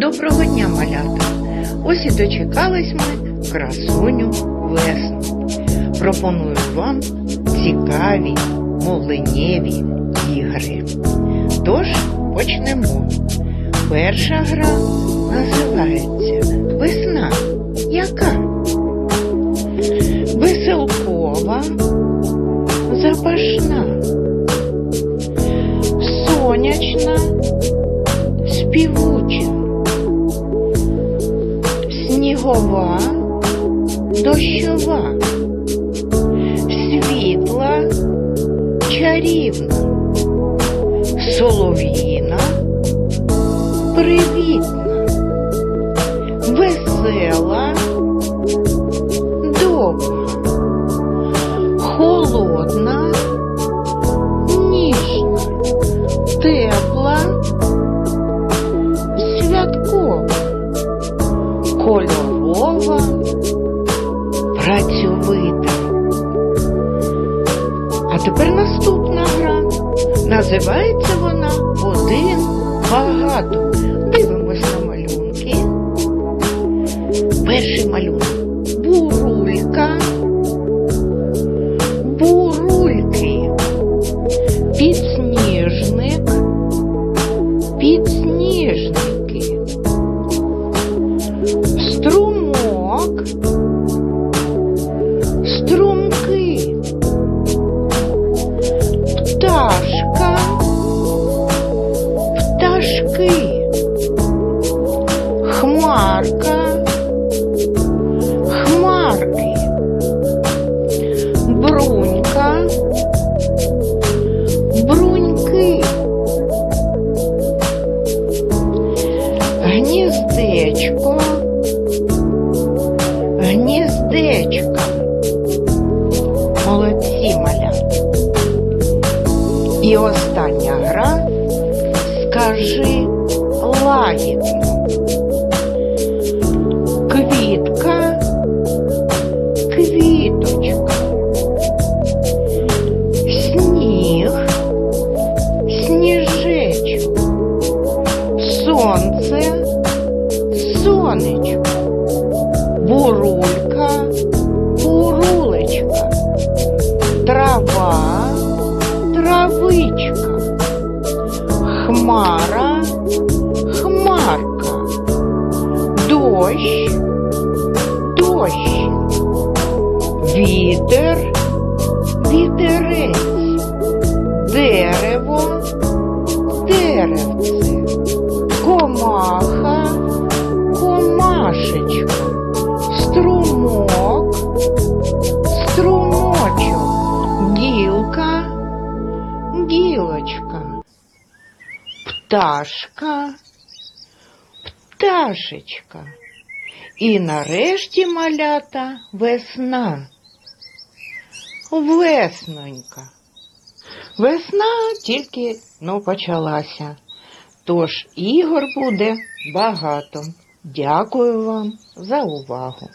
Доброго дня, малята! Ось і дочекались ми красуню весну. Пропоную вам цікаві мовленнєві ігри. Тож почнемо. Перша гра називається Весна. Яка? Веселкова, запашна, сонячна, співуча, снігова, дощова, світла, чарівна, солов'їна, працьовита. А тепер наступна гра. Називається вона Один багато. Гніздечка. Молодці малята. І остання гра скажи лагідно. Квітка, квіточка. Сніг, сніжечок. Сонце, сонечко. Бурулька, Дощ, дощ. Вітер, вітерець. Дерево, деревце. Комаха, комашечка. Струмок, струмочок. Гілка, гілочка. Пташка, пташечка. І нарешті малята весна. Веснонька. Весна тільки ну, почалася. Тож ігор буде багато. Дякую вам за увагу.